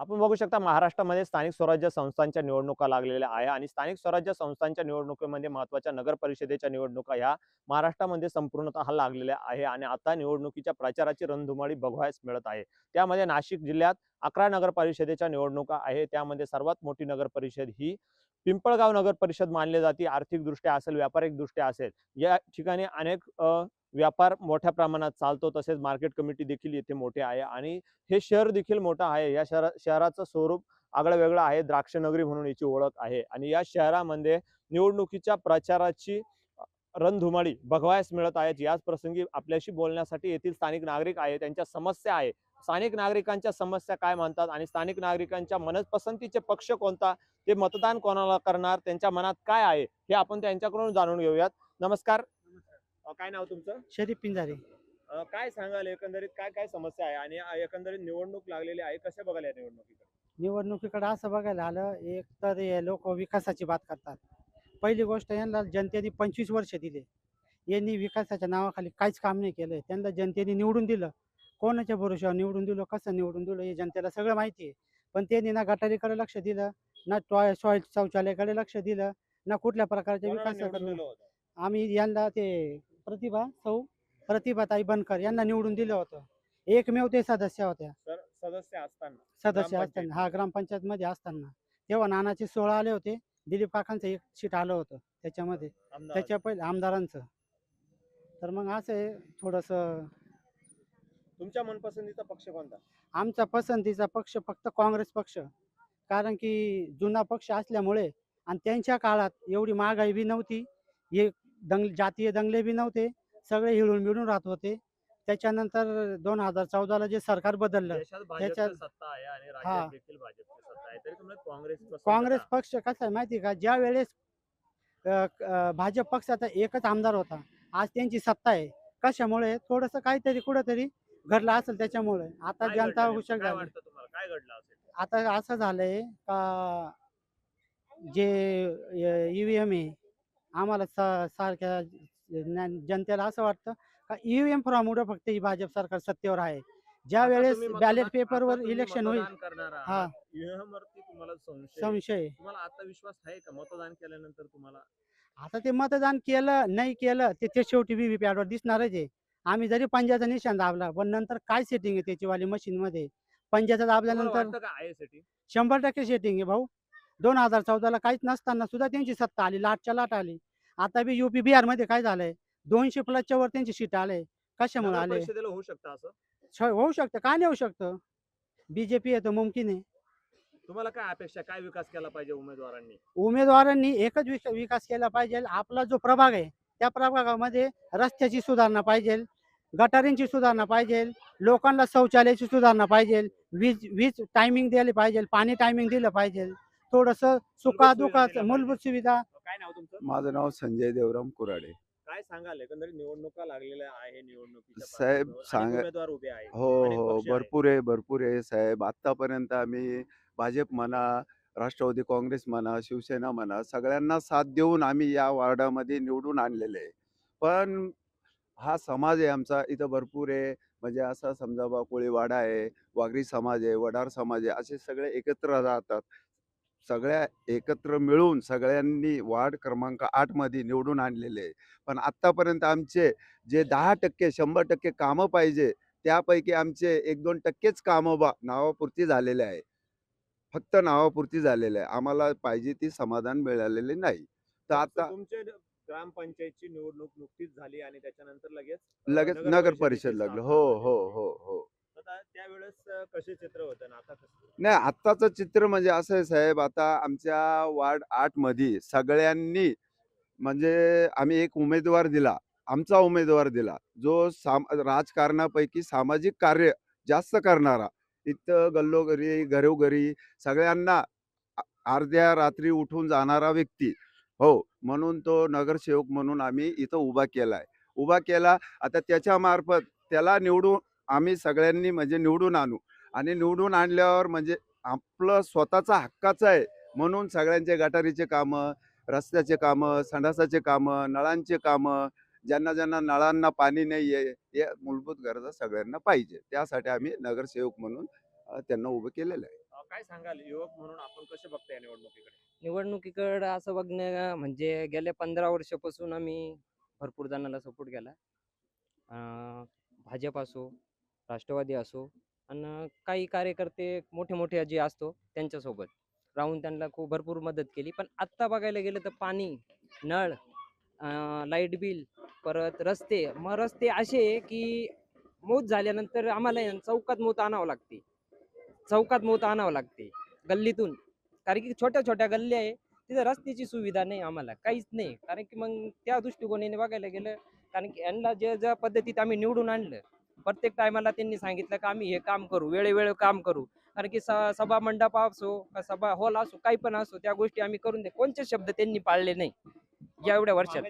आपण बघू शकता महाराष्ट्रामध्ये स्थानिक स्वराज्य संस्थांच्या निवडणुका लागलेल्या आहे आणि स्थानिक स्वराज्य संस्थांच्या निवडणुकीमध्ये महत्त्वाच्या नगर परिषदेच्या निवडणुका ह्या महाराष्ट्रामध्ये संपूर्णतः लागलेल्या आहे आणि आता निवडणुकीच्या प्रचाराची रणधुमाळी बघवायस मिळत आहे. त्यामध्ये नाशिक जिल्ह्यात अकरा नगर परिषदेच्या निवडणुका आहे. त्यामध्ये सर्वात मोठी नगर परिषद ही पिंपळगाव नगर परिषद मानली जाते. आर्थिकदृष्ट्या असेल व्यापारिकदृष्ट्या असेल. या ठिकाणी अनेक व्यापार मोठ्या प्रमाणात चालतो तसेच मार्केट कमिटी देखील येथे मोठे आहे आणि हे शहर देखील मोठं आहे. या शहरा शहराचं स्वरूप आगळं वेगळं आहे. द्राक्ष नगरी म्हणून याची ओळख आहे आणि या शहरामध्ये निवडणुकीच्या प्रचाराची रणधुमाळी बघवायस मिळत आहेत याच प्रसंगी आपल्याशी बोलण्यासाठी येथील स्थानिक नागरिक आहे त्यांच्या समस्या आहे स्थानिक नागरिकांच्या समस्या काय म्हणतात आणि स्थानिक नागरिकांच्या मनपसंतीचे पक्ष कोणता? ते मतदान कोणाला करणार? त्यांच्या मनात काय आहे? हे आपण त्यांच्याकडून जाणून घेऊयात. नमस्कार. अ, काय नाव तुमचं? शरीफ पिंजारे. अ, काय सांगाल एकंदरीत काय काय समस्या आहे? आणि अ, एकंदरीत निवडणूक लागलेली आहे कशा बघायला या निवडणुकीकडे? निवडणुकीकडे असं बघायला आलं एक तर हे लोक विकासाची बात करतात. पहिली गोष्ट यांना जनतेने पंचवीस वर्ष दिले. यांनी विकासाच्या नावाखाली काहीच काम नाही केलं. त्यांना जनतेने निवडून दिलं. कोणाच्या भरोश्यावर निवडून दिलं कसं निवडून दिलं हे जनतेला सगळं माहिती आहे. पण त्यांनी ना गटारीकडे लक्ष दिलं ना टॉय शौच शौचालयाकडे लक्ष दिलं ना कुठल्या प्रकारच्या कोणाला निवडून विकासाकडे दिलं होतं? आम्ही यांना ते प्रतिभा सौ प्रतिभाताई बनकर यांना निवडून दिलं होतं. एकमेव ते सदस्य होत्या. सर सदस्य असताना. सदस्य ग्रामपंचायत. असताना हा ग्रामपंचायत मध्ये असताना. तेव्हा नानाचे सोळा आले होते. दिलीप काकांचं एक सीट आलं होतं त्याच्यामध्ये. त्याच्या पहिले आमदारांचं. तर मग असं आहे थोडंसं. तुमच्या मनपसंतीचा पक्ष कोणता? आमचा पसंतीचा पक्ष फक्त काँग्रेस पक्ष. कारण की जुना पक्ष असल्यामुळे आणि त्यांच्या काळात एवढी महागाई बी नव्हती. हे दंग जातीय दंगले बी नव्हते. सगळे हिळून मिळून राहत होते. त्याच्यानंतर दोन हजार चौदाला जे सरकार बदललं त्याच्यात- भाजपची सत्ता आहे आणि हा. राज्यात देखील भाजपची सत्ता आहे. तरी तुम्हाला काँग्रेस पसंत काँग्रेस का? पक्ष कसा आहे माहिती का? ज्या वेळेस भाजप पक्षाचा एकच आमदार होता. आज त्यांची सत्ता आहे. कशामुळे? थोडस काहीतरी कुठंतरी घडलं असेल त्याच्यामुळे. आता जनता हुशार झाली. वाटतं तुम्हाला? काय घडलं असेल? आता असं झालंय का जे ईव्हीएम आहे आम्हाला सा- सारख्या जनतेला असं वाटतं का ईव्हीएम फॉर्ममुळे फक्त ही भाजप सरकार सत्तेवर आहे. ज्या वेळेस बॅलेट आता तुम्ही इलेक्शन होईल हा. तुम्हाला संशय आता विश्वास आहे का? मतदान केल्यानंतर तुम्हाला? आता ते मतदान केलं नाही केलं ते ते शेवटी व्हीव्हीपॅट वर दिसणारच आहे. आम्ही जरी पंजाचा निशाण दाबला पण नंतर काय सेटिंग आहे त्याची वाली मशीन मध्ये? पंजाचा दाबल्यानंतर शंभर टक्के सेटिंग आहे भाऊ. दोन हजार चौदाला काहीच नसताना सुद्धा त्यांची सत्ता आली लाटच्या लाट आली. आता बी युपी बिहारमध्ये काय झालंय? दोनशे प्लसच्या वर त्यांची सीट आले. कशामुळे आले? होऊ शकतं असं? होऊ शकतं. का नाही होऊ शकतं? बीजेपी तर मुमकिन आहे. तुम्हाला काय अपेक्षा काय विकास केला पाहिजे उमेदवारांनी? उमेदवारांनी एकच विक- विकास केला पाहिजे. आपला जो प्रभाग आहे त्या प्रभागामध्ये रस्त्याची सुधारणा पाहिजे गटारींची सुधारणा पाहिजे लोकांना शौचालयाची सुधारणा पाहिजे वीज वीज टायमिंग दिली पाहिजे पाणी टायमिंग दिलं पाहिजे. थोडस सुखा सुविधा दुखाचं दिल्या मूलभूत सुविधा. काय नाव तुमचं? माझं नाव संजय देवराम कुराडे. काय सांगाल? एकंदरीत निवडणुका लागलेल्या आहे निवडणुकीच्या साहेब, पार्श्वभूमीवर. अनेक सांगा- उमेदवार उभे आहे हो हो. भरपूर आहे भरपूर आहे साहेब. आत्तापर्यंत आम्ही भाजप म्हणा राष्ट्रवादी काँग्रेस म्हणा शिवसेना म्हणा सगळ्यांना साथ देऊन आम्ही या वार्डामध्ये निवडून आणलेले आहे. पण हा समाज आहे आमचा इथं भरपूर आहे. म्हणजे असा समजा बा कोळीवाडा आहे वाघरी समाज आहे वडार समाज आहे असे सगळे एकत्र राहतात. सगळ्या एकत्र मिळून सगळ्यांनी वार्ड क्रमांक आठमध्ये निवडून आणलेले आहे. पण आत्तापर्यंत आमचे जे दहा टक्के शंभर टक्के कामं पाहिजे त्यापैकी आमचे एक दोन टक्केच कामं बा नावापुरती झालेले आहे. फक्त नावापुरती झालेले आहे. आम्हाला पाहिजे ती समाधान मिळालेले नाही. तर आता ग्रामपंचायतची निवडणूक नुकतीच झाली आणि त्याच्यानंतर लगेच लगेच नगर परिषद लागलं. हो. हो हो हो. त्यावेळेस कसे चित्र होतं आता नाही आत्ताचं चित्र म्हणजे असं आहे साहेब आता आमच्या वार्ड आठमध्ये सगळ्यांनी म्हणजे आम्ही एक उमेदवार दिला आमचा उमेदवार दिला जो साम राजकारणापैकी सामाजिक कार्य जास्त करणारा इथं गल्लोघरी घरोघरी सगळ्यांना अर्ध्या रात्री उठून जाणारा व्यक्ती. हो म्हणून तो नगरसेवक म्हणून आम्ही इथं उभा केलाय. उभा केला आता त्याच्या मार्फत त्याला निवडून आम्ही सगळ्यांनी म्हणजे निवडून आणू. आणि निवडून आणल्यावर म्हणजे आपलं स्वतःचा हक्काचं आहे. म्हणून सगळ्यांचे गटारीचे कामं रस्त्याचे कामं संडासाचे कामं नळांचे कामं ज्यांना ज्यांना नळांना पाणी नाही आहे या मूलभूत गरजा सगळ्यांना पाहिजे. त्यासाठी आम्ही नगरसेवक म्हणून त्यांना उभं केलेलं आहे. काय सांगाल? युवक म्हणून आपण कसे बघताय या निवडणुकीकडे? निवडणुकीकडं असं बघणं म्हणजे गेल्या पंधरा वर्षापासून आम्ही भरपूर जणांना सपोर्ट केला. भाजप असो राष्ट्रवादी असो आणि काही कार्यकर्ते मोठे मोठे जे असतो त्यांच्यासोबत राहून त्यांना खूप भरपूर मदत केली. पण आत्ता बघायला गेलं तर पाणी नळ लाइट बिल परत रस्ते मग रस्ते असे की मौत झाल्यानंतर आम्हाला चौकात मौत आणावं लागते. चौकात मौत आणावं लागते गल्लीतून. कारण की छोट्या छोट्या गल्ल्या आहे तिथं रस्त्याची सुविधा नाही आम्हाला काहीच नाही. कारण की मग त्या दृष्टिकोनाने बघायला गेलं कारण की यांना ज्या ज्या पद्धतीत आम्ही निवडून आणलं प्रत्येक टायमाला त्यांनी सांगितलं की आम्ही हे काम करू वेळेवेळी काम करू. कारण की सभा मंडप असो का सभा हॉल असो काही पण असो त्या गोष्टी आम्ही करून दे कोणते शब्द त्यांनी पाळले नाही. या एवढ्या वर्षात.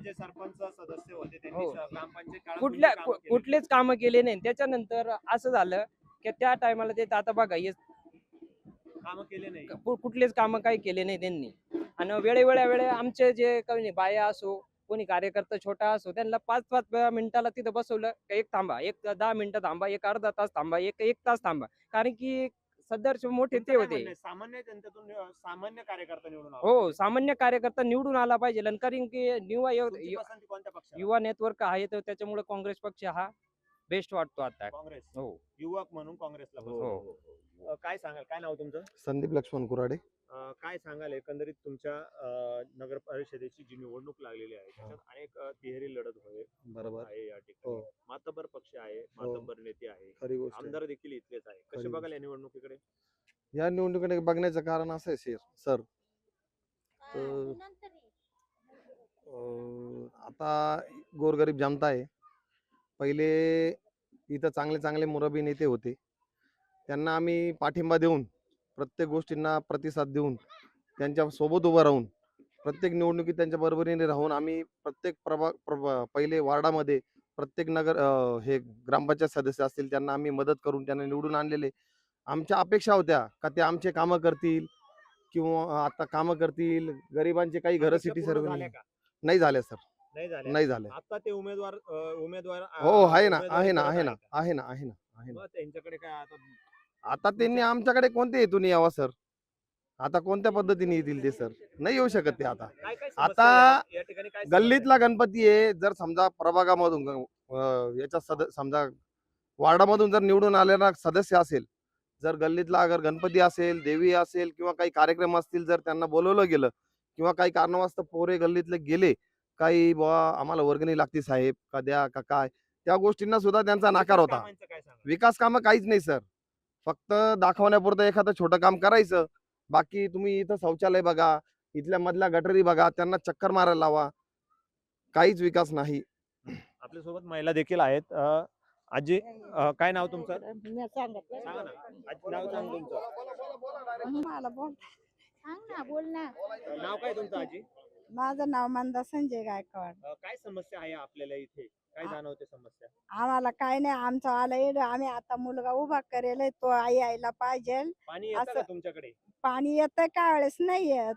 हो. कुठल्या? कुठलेच कामं केले नाही. त्याच्यानंतर असं झालं की त्या टायमाला ते आता बघा हे कामं केले नाही. कुठलेच कामं काही केले नाही त्यांनी. आणि वेळेवेळ्या वेळे आमचे जे काही बाया असो कोणी कार्यकर्ता छोटा असो त्यांना पाच पाच मिनिटाला तिथं बसवलं का एक थांबा एक दहा मिनिटं थांबा एक अर्धा तास थांबा एक एक तास थांबा कारण की सदरचे मोठे ते होते? सामान्य जनतेतून सामान्य कार्यकर्ता निवडून हो. सामान्य कार्यकर्ता निवडून आला पाहिजे कारण की युवा युवा नेटवर्क आहे तर त्याच्यामुळे काँग्रेस पक्ष हा बेस्ट वाटतो आता. काँग्रेस. हो. युवक म्हणून काँग्रेसला हो. अं, काय सांगाल? काय नाव तुमचं? संदीप लक्ष्मण कुराडे. अं, काय सांगाल? एकंदरीत तुमच्या अं, नगर परिषदेची जी निवडणूक लागलेली आहे त्याच्यात अनेक अं, तिहेरी लढत होय बरोबर. आहे या ठिकाणी. हो. मातबर पक्ष आहे मातबर नेते आहे. खरी गोष्ट आहे. आमदार देखील इथलेच आहे. कसे खरी बघाल या निवडणुकीकडे? या निवडणुकीकडे बघण्याचं कारण असं आहे सर सर. तर अं, आता गोरगरीब जनता आहे. पहिले इथं चांगले चांगले मुरबी नेते होते. त्यांना आम्ही पाठिंबा देऊन प्रत्येक गोष्टींना प्रतिसाद देऊन त्यांच्यासोबत उभं राहून प्रत्येक निवडणुकीत त्यांच्या बरोबरीने राहून आम्ही प्रत्येक प्रभाग प्रभा पहिले वार्डामध्ये प्रत्येक नगर हे ग्रामपंचायत सदस्य असतील त्यांना आम्ही मदत करून त्यांना निवडून आणलेले. आमच्या अपेक्षा होत्या का ते आमचे कामं करतील किंवा आता कामं करतील गरिबांचे काही घरं सिटी सर्व? नाही झाले सर. नाही झाले नाही झाले आता ते उमेदवार अं, उमेदवार हो आहे ना उमेदवारी आहे ना करत आहे ना का? आहे ना आहे ना आहे ना मग त्यांच्याकडे काय आता आता त्यांनी आमच्याकडे कोणते हेतून यावा सर आता कोणत्या पद्धतीने येतील ते सर नाही येऊ शकत ते आता काय काय आता समस्या आहे? या ठिकाणी काय समस्या आहे? गल्लीतला गणपती आहे जर समजा प्रभागामधून अं, याच्या सद समजा वार्डामधून जर निवडून आलेला सदस्य असेल जर गल्लीतला अगर गणपती असेल देवी असेल किंवा काही कार्यक्रम असतील जर त्यांना बोलवलं गेलं किंवा काही कारणावास्तव पोरे गल्लीतले गेले काही बुवा आम्हाला वर्गणी लागते साहेब का द्या का काय? त्या गोष्टींना सुद्धा त्यांचा नाकार विकास होता. कामांचं काय सांगाल? विकास कामं काहीच नाही सर. फक्त दाखवण्यापुरतं एखादं छोटं काम करायचं. बाकी तुम्ही इथं शौचालय बघा इथल्या मधल्या गटरी बघा त्यांना चक्कर मारायला लावा. काहीच विकास नाही. आपल्यासोबत महिला देखील आहेत. अं, आजी अं, काय नाव तुमचं? मी सांगा ना. आजी नाव सांग तुमचं. मला बोल सांग ना बोल ना अं, नाव काय तुमचं आजी? माझं नाव मंदा संजय गायकवाड. अं, काय समस्या आहे आपल्याला इथे? काय आ- जाणवते समस्या? आम्हाला काय नाही आमचं आलं येड आम्ही आता मुलगा उभा करेल तो आई आईला पाहिजे. पाणी येतं का असं- तुमच्याकडे? पाणी येतंय काय वेळेस नाही येत.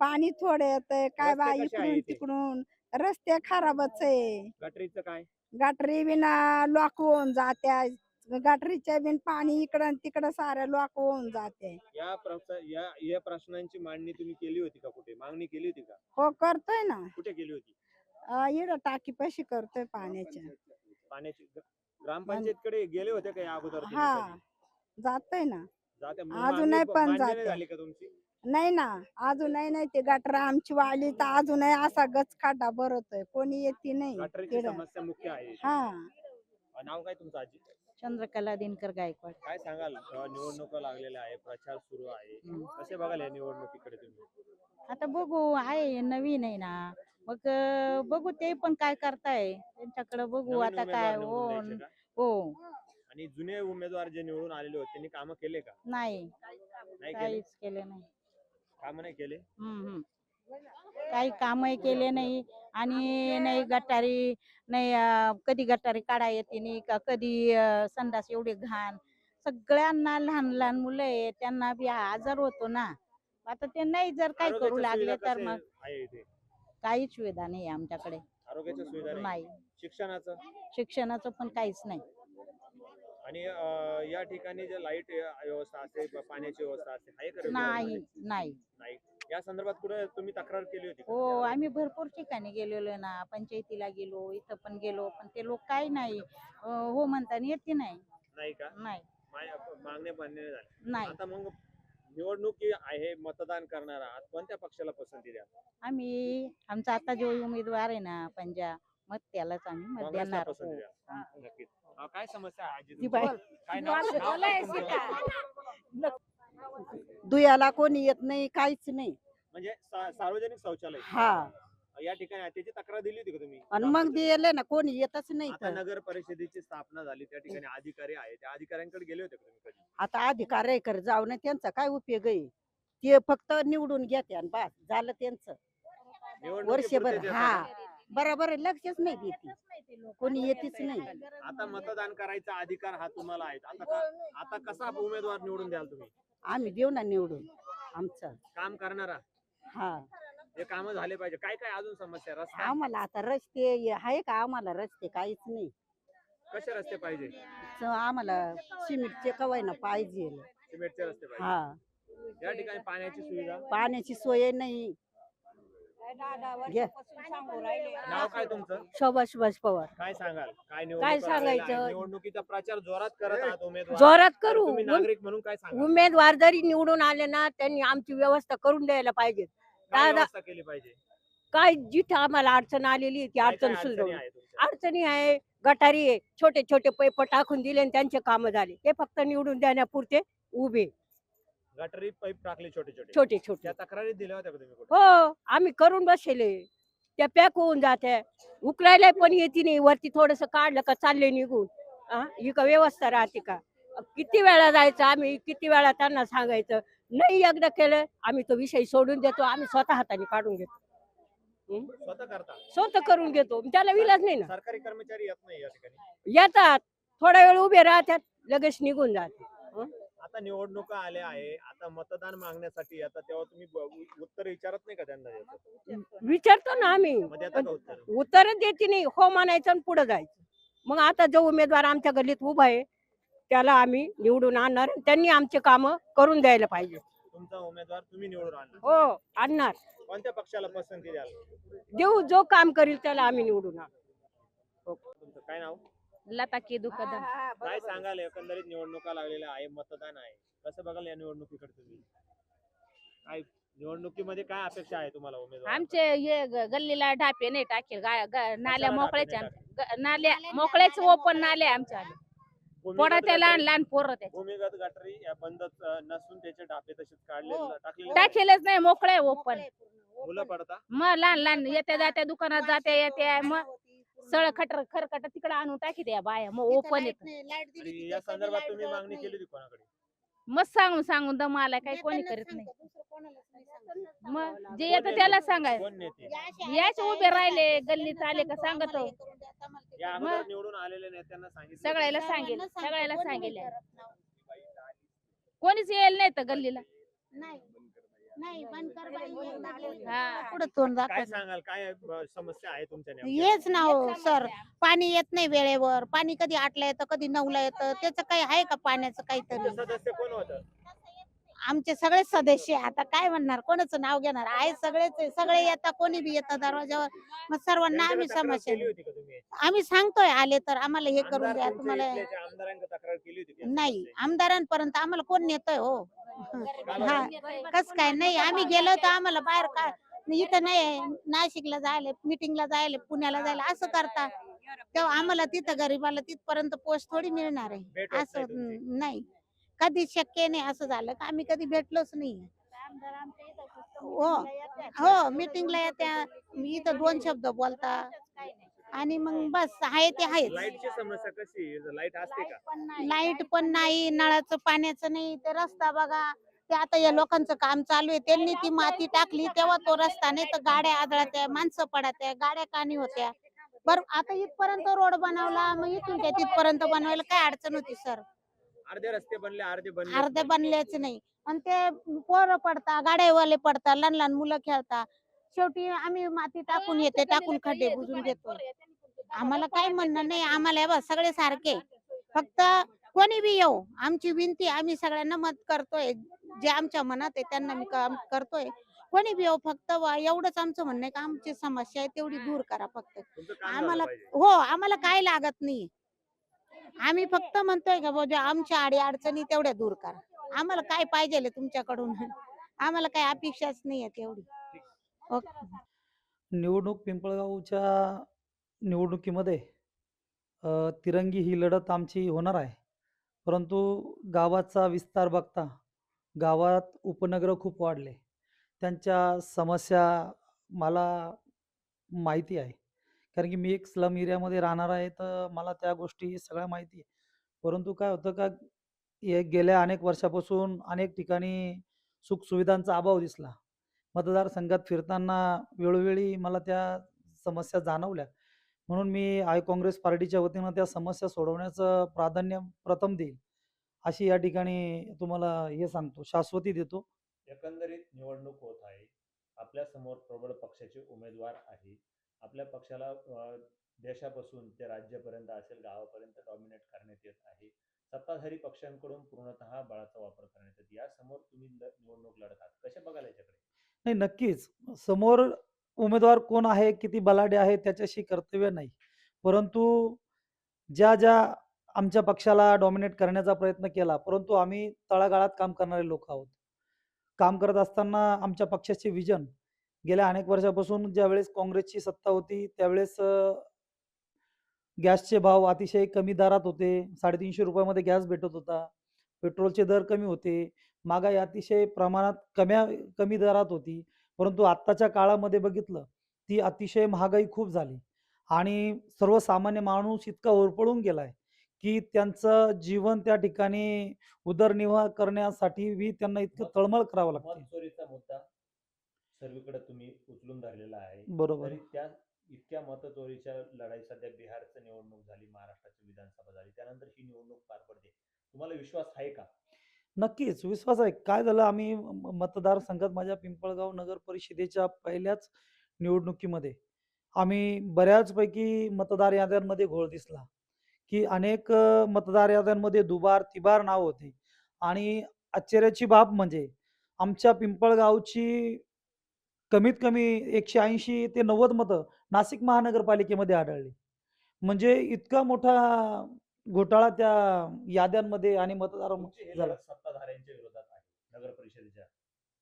पाणी थोडं येतंय. काय रस्ते बा कसे आहे इकडून इथे? तिकडून. रस्ते खराबच आहे. गटरीचं काय? गटरी बिना लॉक होऊन जात्या. गटरीच्या बिन पाणी इकडं तिकडं साऱ्या लॉक होऊन जाते. या प्रश्न या या प्रश्नांची मांडणी तुम्ही केली होती का कुठे? मागणी केली होती का? हो करतोय ना. कुठे केली होती? इड टाकी पशी करतोय पाण्याच्या. पाण्याची ग्रामपंचायतकडे गेले होते का या अगोदर तुम्ही हा कधी? जातोय ना. जाते मग अजूनही मागणी- पण मान्य नाही जाते. झाली का तुमची? नाही ना अजूनही नाही ते गटर आमची वाली तर अजूनही असा गच खड्डा भरतोय कोणी येते नाही गटरीची तिकडं. समस्या मुख्य आहे. हा. अं, नाव काय तुमचं आजी? चंद्रकला दिनकर गायकवाड. काय सांगाल? निवडणुका लागलेल्या आहे प्रचार सुरू आहे. कसे बघाल या निवडणुकीकडे तुम्ही? आता बघू आहे नवीन आहे ना. मग अं, बघू ते पण काय करताय. त्यांच्याकडे बघू नवीन आता उमेदवार काय निवडून हो. द्यायचे का? हो. आणि जुने उमेदवार जे निवडून आलेले होते त्यांनी कामं केले का? नाही. नाही केले? काहीच केले नाही. कामं नाही केले? हम्म, हम्म. काही कामही केले नाही. आणि नाही गटारी नाही कधी गटारी काढा येते नाही का? कधी संडास एवढे घाण. सगळ्यांना लहान लहान मुलं आहे त्यांना बी आजार होतो ना. आता ते नाही जर काही करू लागले तर मग काहीच सुविधा नाही आमच्याकडे. नाही. शिक्षणाचं? शिक्षणाचं पण काहीच नाही. आणि या ठिकाणी जे लाइट व्यवस्था असते पाण्याची व्यवस्था असते? नाही. नाही. या संदर्भात कुठे तुम्ही तक्रार केली होती? हो आम्ही भरपूर ठिकाणी गेलेलो ना. पंचायतीला गेलो इथं पण गेलो पण ते लोक काही नाही. अं, हो म्हणताना येते नाही? नाही का? नाही. माय- मान्य झाल्या. नाही. आता मग निवडणुकी आहे मतदान करणारा आहात. कोणत्या पक्षाला पसंती द्या? आम्ही आमचा आता जो उमेदवार आहे ना पंजा मग त्यालाच आम्ही मत काँग्रेसला देणार पसंती. द्या. नक्कीच. अं, काय समस्या आहे? आजी ती तुमची? बाई काय नाव- नाव काय तुमचं? दुयाला कोणी येत नाही काहीच नाही. म्हणजे सा- सार्वजनिक शौचालय. हा. या ठिकाणी. त्याची तक्रार दिली होती का तुम्ही? आणि मग दिले ना कोणी येतच नाही आता तर. नगर परिषदेची स्थापना झाली त्या ठिकाणी अधिकारी आहे. त्या अधिकाऱ्यांकडे गेले होते का तुम्ही कधी? आता अधिकाऱ्याकडे जाऊन त्यांचा काय उपयोग आहे? ते फक्त निवडून घेते आणि बस झालं त्यांचं. निवडणुकीपुरते वर्षभर. हा. बरोबर आहे, लक्षच नाही देते कोणी येतेच नाही. आता मतदान करायचा अधिकार हा तुम्हाला आहे. आता का- आता कसा उमेदवार निवडून द्याल तुम्ही? आम्ही देऊ ना निवडून. आमचं. काम करणारा. हा. हे काम झाले पाहिजे. काय काय अजून समस्या? रस्ता? आम्हाला आता रस्ते आहे का आम्हाला रस्ते? काहीच नाही. कसे रस्ते पाहिजे? च- आम्हाला सिमेंटचे कवाय ना पाहिजे. सिमेंटचे रस्ते पाहिजे. हा. या ठिकाणी पाण्याची सुविधा? पाण्याची सोय नाही. नाव काय तुमचं? शोभा सुभाष पवार काय सांगाल? काय काय निवडणूक सांगायचं? आहे. निवडणुकीचा प्रचार जोरात करत आहात उमेदवार. जोरात तर करू तुम्ही नागरिक म्हणून काय सांगा उमेदवार जरी निवडून आले ना त्यांनी आमची व्यवस्था करून द्यायला पाहिजे. काय दादा- व्यवस्था केली पाहिजे? काय जिथं आम्हाला अडचण आलेली आहे ती काय काय अडचण अडचणी सुलझवली आहे तुमच्या? अडचणी आहे गटारी आहे छोटे छोटे पैप टाकून दिले आणि त्यांचे काम झाले. ते फक्त निवडून देण्यापुरते उभे. गटरी पाईप टाकले छोटे छोटे छोटे. छोटे त्या तक्रारी दिल्या होत्या का तुम्ही कुठे? हो आम्ही करून बसले. त्या पॅक होऊन जाते उकलायला पण येते नाही. वरती थोडस काढलं का चालले निघून. हा? ही का व्यवस्था राहते का? किती वेळा जायचं? आम्ही किती वेळा त्यांना सांगायचं? नाही एकदा केलं आम्ही तो विषय सोडून देतो. आम्ही स्वतः हाताने काढून घेतो? स्वतः करता? स्वतः करून घेतो. त्याला विलाज नाही ना. सरकारी कर्मचारी येत नाही या ठिकाणी. येतात. थोडा वेळ उभे राहतात. लगेच निघून जाते आता निवडणुका आल्या आहे आता मतदान मागण्यासाठी येतात तेव्हा तुम्ही ब- उत्तर विचारत नाही का त्यांना याचं? विचारतो ना आम्ही. मग देता का उत्तर? देते नाही हो म्हणायचं आणि पुढे जायचं. मग आता जो उमेदवार आमच्या गल्लीत उभा आहे त्याला आम्ही निवडून आणणार आणि त्यांनी आमचे काम करून द्यायला पाहिजे. तुमचा उमेदवार तुम्ही निवडून आणणार. हो आणणार. कोणत्या पक्षाला पसंती द्याल? देऊ जो काम करील त्याला आम्ही निवडून आणू. तुमचं काय नाव? लता केदू कदम काय सांगाल एकंदरीत निवडणुका लागलेल्या आहे मतदान आहे. कसं बघाल या निवडणुकीकडे तुम्ही? काय निवडणुकीमध्ये काय अपेक्षा आहे तुम्हाला उमेदवार आमचे हे ग- गल्लीला ढापे नाही टाकेल गा- ग- नाल्या ढापे मोकळ्याच नाही आमच्या ग- नाल्या मोकळ्याच ओपन नाल्या आमच्या पोडा त्या लहान लहान पोरं त्या भूमिगत गटरी या बंद नसून त्याचे डापे तसेच काढले हो. टाकेलच नाही मोकळे ओपन. मुलं पडता? मग लहान लहान येत्या जात्या दुकानात जात्या येत्या मग सळ खटर खरकट तिकडे आणून टाकी द्या बाया मग ओपन येत. आणि या संदर्भात तुम्ही मागणी केली होती कोणाकडे? मग सांगून सांगून दम आला काही कोणी करीत नाही. मग जे येतं त्याला सांगाय कोण नेते? याच उभे राहिले गल्लीत आले का सांगतो या अगोदर निवडून आलेल्या नेत्यांना सांगितलं सगळ्याला सांगेल सगळ्याला सांगेल. कोणीच येईल नाही तर गल्लीला. हा. पुढे तोंड काय दाखवत सांगाल? काय अ, समस्या आहे तुमच्या नेमक्या? हेच ना हो सर. पाणी येत नाही वेळेवर. पाणी कधी आठला येतं कधी नऊला येतं. त्याचं काही आहे का पाण्याचं काहीतरी? तुमचं सदस्य कोण होतं? आमचे सगळे सदस्य. आता काय म्हणणार? कोणाचं नाव घेणार? आहे सगळेच आहे. सगळे येतात कोणी बी येतं दरवाजावर मग सर्वांना आम्ही समस्या का आम्ही सांगतोय आले तर आम्हाला हे करून द्या तुम्हाला का? नाही. आमदारांपर्यंत आम्हाला कोण नेतोय हो? का? हा. कस काय? नाही आम्ही गेलो तर आम्हाला बाहेर काय इथं नाही नाशिकला जायला मिटिंगला जायला पुण्याला जायला असं करता. तेव्हा आम्हाला तिथं गरीबाला तिथपर्यंत पोस्ट थोडी मिळणार आहे. भेट होत असं नाही तुमची. हम्म, नाही. कधी शक्य नाही असं झालं का आम्ही कधी भेटलोच नाही हो. हो मिटिंगला येत्या. इथं दोन शब्द बोलता. आणि मग बस आहे ते आहेच. लाईटची समस्या कशी आहे? लाइट असते का? लाइट पण नाही नळाचं पाण्याचं नाही. ते रस्ता बघा. ते आता या लोकांचं काम चालू आहे. त्यांनी ती माती टाकली तेव्हा तो रस्ता नाही तर गाड्या आदळत्या माणसं पडत्या गाड्या कानी होत्या. बर आता इथपर्यंत रोड बनवला मग इथून ते तिथपर्यंत बनवायला काय अडचण होती सर? अर्धे रस्ते बनले अर्धे बनले अर्धे बनलेच नाही. आणि ते पोरं पडता गाड्यावाले पडता लहान लहान मुलं खेळता. शेवटी आम्ही माती टाकून येते टाकून खड्डे बुजून देतो आम्हाला काय म्हणणं नाही आम्हाला हे बघ, सगळे सारखे. फक्त कोणी बी येऊ आमची विनंती आम्ही सगळ्यांना मत करतोय. जे आमच्या मनात आहे त्यांना मी काम करतोय. कोणी बी येऊ फक्त वा- एवढंच आमचं म्हणणं आहे का आमची समस्या आहे तेवढी दूर करा फक्त. तुमचं काम झालं आम्हाला पाहिजे. हो आम्हाला काय लागत नाही. आम्ही फक्त म्हणतोय का बाबा आमच्या आडी अडचणी तेवढ्या दूर करा. आम्हाला काय पाहिजे तुमच्याकडून? आम्हाला काय अपेक्षाच नाही आहे तेवढी. ओके. निवडणूक पिंपळगावच्या निवडणुकीमध्ये तिरंगी ही लढत आमची होणार आहे. परंतु गावाचा विस्तार बघता गावात उपनगर खूप वाढले. त्यांच्या समस्या मला माहिती आहे. कारण की मी एक स्लम एरियामध्ये राहणार आहे तर मला त्या गोष्टी सगळ्या माहिती आहे. परंतु काय होतं का हे गेल्या अनेक वर्षापासून अनेक ठिकाणी सुखसुविधांचा अभाव दिसला. मतदारसंघात फिरताना वेळोवेळी मला त्या समस्या जाणवल्या. म्हणून मी आय काँग्रेस पार्टीच्या वतीनं त्या समस्या सोडवण्याचं प्राधान्य प्रथम देईल अशी या ठिकाणी तुम्हाला हे सांगतो शाश्वती देतो. एकंदरीत निवडणूक होत आहे. आपल्यासमोर प्रबळ पक्षाचे उमेदवार आहे आपल्या पक्षाला देशापासून ते राज्यापर्यंत असेल गावापर्यंत डॉमिनेट करण्यात येत आहे. सत्ताधारी पक्षांकडून पूर्णतः बळाचा वापर करण्यात येत यासमोर तुम्ही निवडणूक लढत आहात. कशा बघायला याच्याकडे? नाही नक्कीच. समोर उमेदवार कोण आहे किती बलाढ्य आहे त्याच्याशी कर्तव्य नाही. परंतु ज्या ज्या आमच्या पक्षाला डॉमिनेट करण्याचा प्रयत्न केला परंतु आम्ही तळागाळात काम करणारे लोक आहोत. काम करत असताना आमच्या पक्षाचे विजन गेल्या अनेक वर्षापासून ज्यावेळेस काँग्रेसची सत्ता होती त्यावेळेस गॅसचे भाव अतिशय कमी दरात होते. साडेतीनशे रुपयामध्ये गॅस भेटत होता. पेट्रोलचे दर कमी होते. महागाई अतिशय प्रमाणात कम्या कमी दरात होती. परंतु आत्ताच्या काळामध्ये बघितलं ती अतिशय महागाई खूप झाली. आणि सर्वसामान्य माणूस इतका होरपळून गेलाय की त्यांचं जीवन त्या ठिकाणी उदरनिर्वाह करण्यासाठी बी त्यांना इतकं तळमळ करावं लागतं. लागते सर्वीकडे तुम्ही उचलून धरलेला आहे. बरोबर. तरी त्या इतक्या मतचोरीच्या लढाई सध्या बिहारचं निवडणूक झाली महाराष्ट्राची विधानसभा झाली त्यानंतर ही निवडणूक पार पडते. तुम्हाला विश्वास आहे का? नक्कीच विश्वास आहे. काय झालं आम्ही मतदारसंघात माझ्या पिंपळगाव नगर परिषदेच्या पहिल्याच निवडणुकीमध्ये आम्ही बऱ्याचपैकी मतदार याद्यांमध्ये घोळ दिसला की अनेक मतदार याद्यांमध्ये दुबार तिबार नाव होते. आणि आश्चर्याची बाब म्हणजे आमच्या पिंपळगावची कमीत कमी एकशे ऐंशी ते नव्वद मतं नाशिक महानगरपालिकेमध्ये आढळली. म्हणजे इतका मोठा घोटाळा त्या याद्यांमध्ये आणि मतदार तुमची ही झाला. लढत सत्ताधाऱ्यांच्या विरोधात आहे नगर परिषदेच्या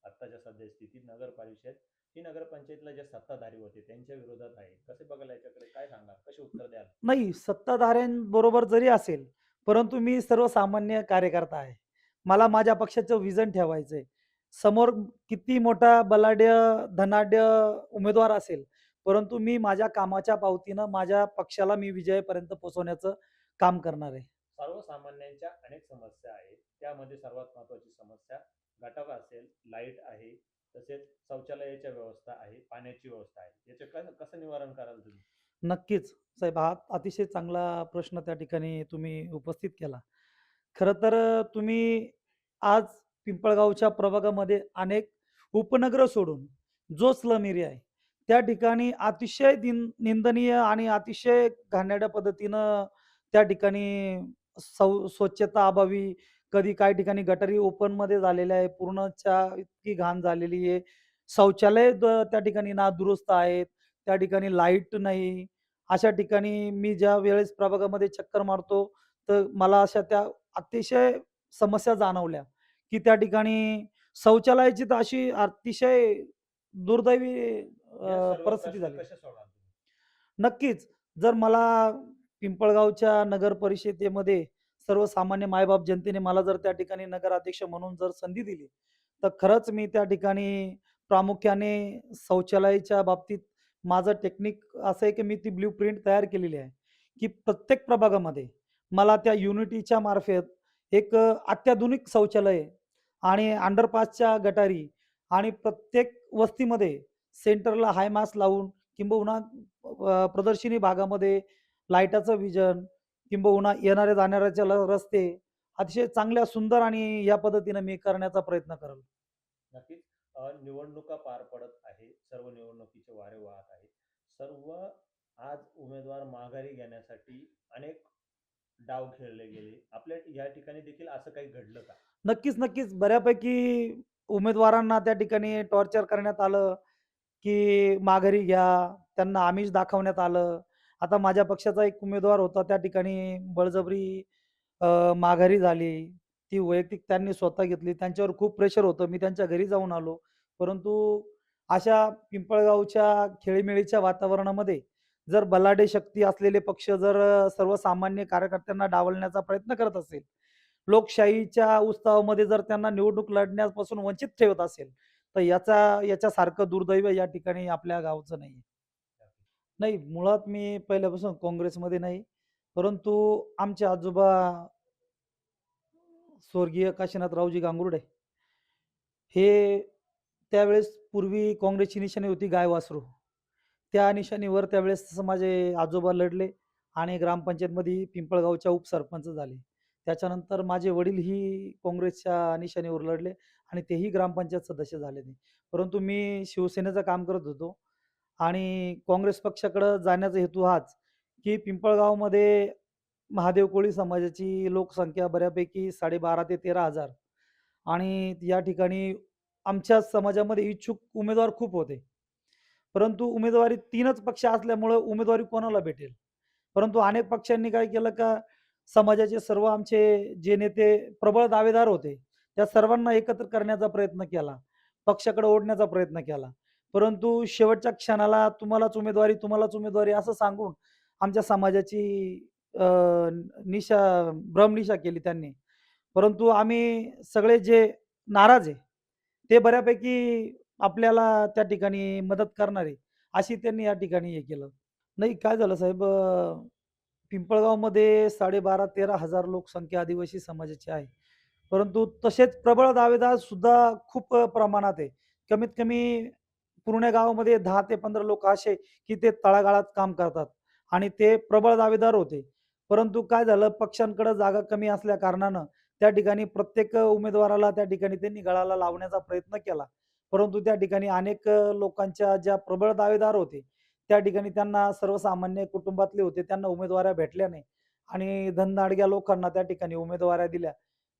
आत्ताच्या सध्या स्थितीत नगर परिषद ही नगरपंचायतला जे सत्ताधारी होते त्यांच्या विरोधात आहे. कसे बघायला याच्याकडे काय सांगाल? कसे उत्तर द्याल? नाही सत्ताधाऱ्यांबरोबर जरी असेल परंतु मी सर्वसामान्य कार्यकर्ता आहे. मला माझ्या पक्षाचं विजन ठेवायचंय. समोर किती मोठा बलाढ्य धनाढ्य उमेदवार असेल. परंतु मी माझ्या कामाच्या पावतीनं माझ्या पक्षाला मी विजयापर्यंत पोहोचवण्याचं काम करणार आहे. सर्वसामान्यांच्या अनेक समस्या आहेत. त्यामध्ये सर्वात महत्वाची समस्या गटार असेल लाइट आहे तसेच शौचालयाच्या व्यवस्था आहे पाण्याची व्यवस्था आहे. याचे कसं निवारण कराल तुम्ही? नक्कीच. साहेब हा अतिशय चांगला प्रश्न त्या ठिकाणी तुम्ही उपस्थित केला. खरं तर तुम्ही आज पिंपळगावच्या प्रभागामध्ये अनेक उपनगर सोडून जो स्लम एरिया आहे त्या ठिकाणी अतिशय दिन निंदनीय आणि अतिशय घाणेड्या पद्धतीनं त्या ठिकाणी सौ स्वच्छता अभावी कधी काही ठिकाणी गटारी ओपनमध्ये झालेल्या आहे पूर्णच्या इतकी घाण झालेली आहे. शौचालय त्या ठिकाणी नादुरुस्त आहेत त्या ठिकाणी लाइट नाही. अशा ठिकाणी मी ज्या वेळेस प्रभागामध्ये चक्कर मारतो तर मला अशा त्या अतिशय समस्या जाणवल्या. की त्या ठिकाणी शौचालयाची तर अशी अतिशय दुर्दैवी अ, परिस्थिती झाली. नक्कीच जर मला पिंपळगावच्या नगर परिषदेमध्ये सर्वसामान्य मायबाप जनतेने मला जर त्या ठिकाणी नगराध्यक्ष म्हणून जर संधी दिली तर खरंच मी त्या ठिकाणी प्रामुख्याने शौचालयाच्या बाबतीत माझं टेक्निक असं आहे की मी ती ब्ल्यू प्रिंट तयार केलेली आहे की प्रत्येक प्रभागामध्ये मला त्या युनिटीच्या मार्फत एक अत्याधुनिक शौचालय आणि अंडरपासच्या गटारी आणि प्रत्येक वस्तीमध्ये सेंटरला हाय मास्क लावून किंबहुना प्रदर्शनी भागामध्ये लाईटाचं विजन किंबहुना येणाऱ्या जाणाऱ्याच्या रस्ते अतिशय चांगल्या सुंदर आणि या पद्धतीनं मी करण्याचा प्रयत्न करेल. नक्कीच. निवडणुका पार पडत आहे सर्व निवडणुकीचे वारे वाहत आहे सर्व आज उमेदवार माघारी घेण्यासाठी अनेक डाव खेळले गेले. आपल्या या ठिकाणी देखील असं काही घडलं का? नक्कीच नक्कीच. बऱ्यापैकी उमेदवारांना त्या ठिकाणी टॉर्चर करण्यात आलं की माघारी घ्या त्यांना आमिष दाखवण्यात आलं. आता माझ्या पक्षाचा एक उमेदवार होता त्या ठिकाणी बळजबरी माघारी झाली. ती वैयक्तिक त्यांनी स्वतः घेतली. त्यांच्यावर खूप प्रेशर होतं. मी त्यांच्या घरी जाऊन आलो. परंतु अशा पिंपळगावच्या खेळीमेळीच्या वातावरणामध्ये जर बलाढ्य शक्ती असलेले पक्ष जर सर्वसामान्य कार्यकर्त्यांना डावलण्याचा प्रयत्न करत असेल लोकशाहीच्या उत्सवामध्ये जर त्यांना निवडणूक लढण्यापासून वंचित ठेवत असेल तर याचा याच्यासारखं दुर्दैव या ठिकाणी आपल्या गावचं नाही नाही मुळात मी पहिल्यापासून काँग्रेसमध्ये नाही परंतु आमचे आजोबा स्वर्गीय काशीनाथरावजी गांगुर्डे हे त्यावेळेस पूर्वी काँग्रेसची निशाणी होती गाय वासरू त्या निशाणीवर त्यावेळेस तसं माझे आजोबा लढले आणि ग्रामपंचायतमध्ये पिंपळगावच्या उपसरपंच झाले. त्याच्यानंतर माझे वडीलही काँग्रेसच्या निशाणीवर लढले आणि तेही ग्रामपंचायत सदस्य झाले नाही. परंतु मी शिवसेनेचं काम करत होतो आणि काँग्रेस पक्षाकडं जाण्याचा हेतू हाच की पिंपळगावमध्ये महादेव कोळी समाजाची लोकसंख्या बऱ्यापैकी साडेबारा ते तेरा हजार. आणि या ठिकाणी आमच्या समाजामध्ये इच्छुक उमेदवार खूप होते. परंतु उमेदवारी तीनच पक्ष असल्यामुळं उमेदवारी कोणाला भेटेल? परंतु अनेक पक्षांनी काय केलं का समाजाचे सर्व आमचे जे नेते प्रबळ दावेदार होते त्या सर्वांना एकत्र करण्याचा प्रयत्न केला पक्षाकडे ओढण्याचा प्रयत्न केला. परंतु शेवटच्या क्षणाला तुम्हालाच उमेदवारी तुम्हालाच उमेदवारी असं सांगून आमच्या समाजाची निशा भ्रमनिशा केली त्यांनी. परंतु आम्ही सगळे जे नाराज आहे ते बऱ्यापैकी आपल्याला त्या ठिकाणी मदत करणारे अशी त्यांनी या ठिकाणी हे केलं. नाही काय झालं साहेब पिंपळगावमध्ये साडेबारा तेरा हजार लोकसंख्या आदिवासी समाजाची आहे. परंतु तसेच प्रबळ दावेदार सुद्धा खूप प्रमाणात आहे. कमीत कमी पूर्ण गावामध्ये दहा ते पंधरा लोक असे की ते तळागाळात काम करतात आणि ते प्रबळ दावेदार होते. परंतु काय झालं पक्षांकडे जागा कमी असल्या कारणानं त्या ठिकाणी प्रत्येक उमेदवाराला त्या ठिकाणी त्यांनी गळाला लावण्याचा प्रयत्न केला. परंतु त्या ठिकाणी अनेक लोकांच्या ज्या प्रबळ दावेदार होते त्या ठिकाणी त्यांना सर्वसामान्य कुटुंबातले होते त्यांना उमेदवाऱ्या भेटल्या नाही. आणि धनदाडग्या लोकांना त्या ठिकाणी उमेदवाऱ्या दिल्या.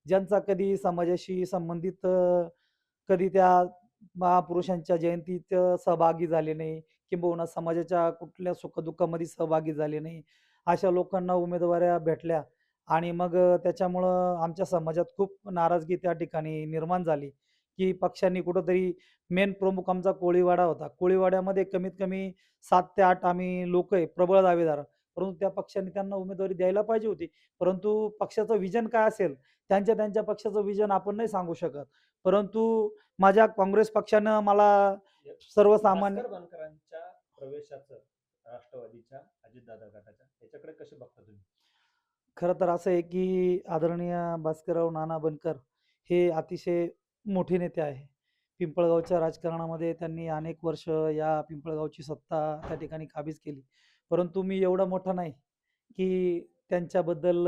ज्यांचा कधी समाजाशी संबंधित कधी त्या महापुरुषांच्या जयंतीत सहभागी झाले नाही किंबहुना समाजाच्या कुठल्या सुखदुःखामध्ये सहभागी झाले नाही अशा लोकांना उमेदवाऱ्या भेटल्या. आणि मग त्याच्यामुळं आमच्या समाजात खूप नाराजगी त्या ठिकाणी निर्माण झाली. की पक्षांनी कुठंतरी मेन प्रमुख आमचा कोळीवाडा होता. कोळीवाड्यामध्ये कमीत कमी सात ते आठ आम्ही लोक आहे प्रबळ दावेदार. परंतु त्या पक्षाने त्यांना उमेदवारी द्यायला पाहिजे होती. परंतु पक्षाचं विजन काय असेल? त्यांच्या त्यांच्या पक्षाचं विजन आपण नाही सांगू शकत. परंतु माझ्या काँग्रेस पक्षानं मला सर्वसामान्य प्रवेशाचं राष्ट्रवादीच्या अजितदादा गटाच्या याच्याकडे कसे बघता तुम्ही? खरं तर असं आहे की आदरणीय भास्करराव नाना बनकर हे अतिशय मोठे नेते आहे. पिंपळगावच्या राजकारणामध्ये त्यांनी अनेक वर्ष या पिंपळगावची सत्ता त्या ठिकाणी काबीज केली. परंतु मी एवढा मोठा नाही की त्यांच्याबद्दल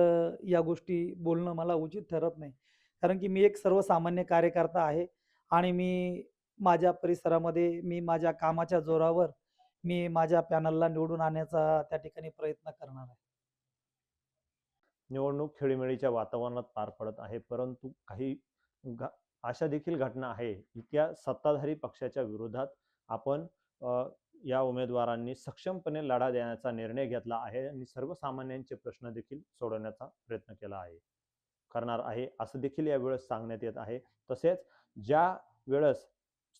या गोष्टी बोलणं मला उचित ठरत नाही. कारण की मी एक सर्वसामान्य कार्यकर्ता आहे आणि मी माझ्या परिसरामध्ये मी माझ्या कामाच्या जोरावर मी माझ्या पॅनलला निवडून आणण्याचा त्या ठिकाणी प्रयत्न करणार आहे. निवडणूक खेळीमेळीच्या वातावरणात पार पडत आहे परंतु काही अशा देखील घटना आहे इतक्या सत्ताधारी पक्षाच्या विरोधात आपण या उमेदवारांनी सक्षमपणे लढा देण्याचा निर्णय घेतला आहे आणि सर्वसामान्यांचे प्रश्न देखील सोडवण्याचा प्रयत्न केला आहे करणार आहे असं देखील यावेळेस सांगण्यात येत आहे. तसेच ज्या वेळेस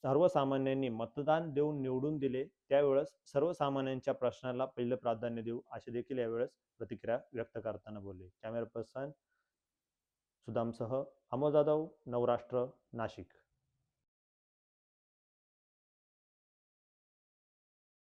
सर्वसामान्यांनी मतदान देऊन निवडून दिले त्यावेळेस सर्वसामान्यांच्या प्रश्नाला पहिलं प्राधान्य देऊ असे देखील यावेळेस प्रतिक्रिया व्यक्त करताना बोलले. कॅमेरा पर्सन सुदामसह अमोल जाधव नवराष्ट्र नाशिक.